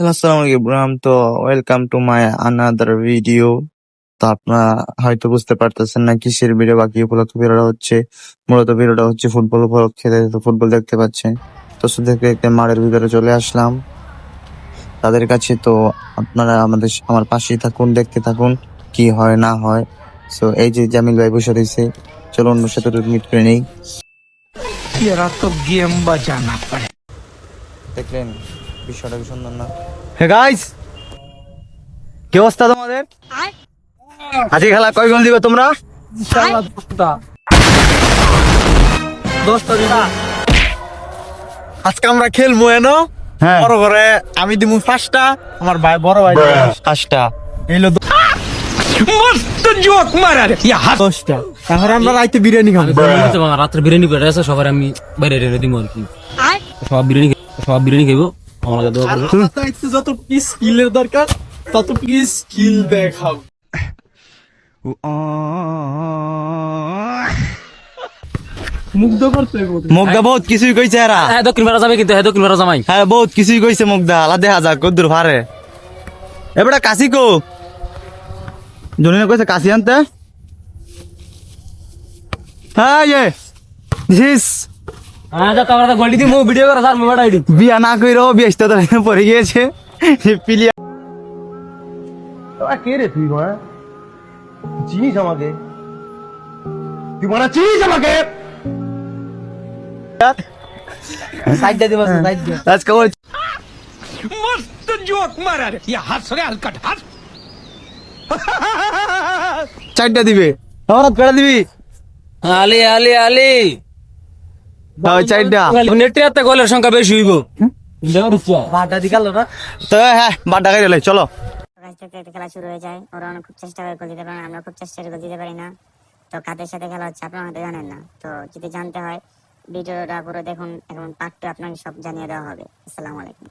আসসালামু আলাইকুম ইব্রাহিম তো welcome to my another video তো আপনারা হয়তো বুঝতে পারতেছেন না কিসের ভিডিও বাকি উপলক্ষে ভিডিওটা হচ্ছে। মূলত ভিডিওটা হচ্ছে ফুটবল উপলক্ষে তো ফুটবল দেখতে পাচ্ছেন। তো শুধু দেখতে দেখতে ভিতরে চলে আসলাম। তাদের কাছে তো আপনারা আমাদের আমার পাশেই থাকুন দেখতে থাকুন কি হয় না হয়। সো এই যে জামিল ভাই বসে রয়েছে চলো অন্য সাথে মিট করে নেই। তো গেম বাজানা পড়ে দেখলেন। বিষয়টা কি সুন্দর না? হে গাইস কি অবস্থা তোমাদের? আজকে খেলা কয় গোল দিবে তোমরা? আজকে আমরা খেলব এন? হ্যাঁ। বড় করে আমি দিব ফার্স্টটা আমার ভাই বড় ভাই ফার্স্টটা এইলো দশটা। আমরা বিরিয়ানি আচ্ছা, রাত্রে বিরিয়ানি সবার আমি বাইরে দিব আর কি। সব বিরিয়ানি সব বিরিয়ানি খাইবো। আমাকে দোয়া করব যত কি স্কিলের দরকার তত কি স্কিল দেখাও মুগ্ধ করতে মুগ্ধা বহুত কিছুই কইছে এরা। হ্যাঁ দক্ষিণ পাড়া যাবে কিন্তু হ্যাঁ দক্ষিণ পাড়া জামাই। হ্যাঁ বহুত কিছুই কইছে মুগ্ধা। আলা দেখা যাক কদ্দুর ভারে এবারে কাশি কো? জনিনে কইছে কাশি আনতে। হ্যাঁ ইয়ে দিস। বিয়া না কইরো ব্যস্ত পড়ে গিয়েছে পিলিয়া কে রে তুই মা চিনিস আমাকে তুই মারা চিনিস আমাকে সাইড দিবা সাইড দিবা আজকে মস্ত জোক মারা রে ইয়া হাস রে হালকা হাস চারটা দিবে আমার পেড়া দিবি আলি আলি আলি নেটে এত গোলের সংখ্যা বেশি হইব। তো হ্যাঁ চলো। কাছ থেকে একটা খেলা শুরু হয়ে যায়। ওরা অনেক খুব চেষ্টা করে গোল দিতে পারে না আমরা খুব চেষ্টা করে গোল দিতে পারি না। তো কাদের সাথে খেলা হচ্ছে আপনারা হয়তো জানেন না। তো যদি জানতে হয় ভিডিওটা পুরো দেখুন এখন পার্ট টু আপনাকে সব জানিয়ে দেওয়া হবে। আসসালামু আলাইকুম।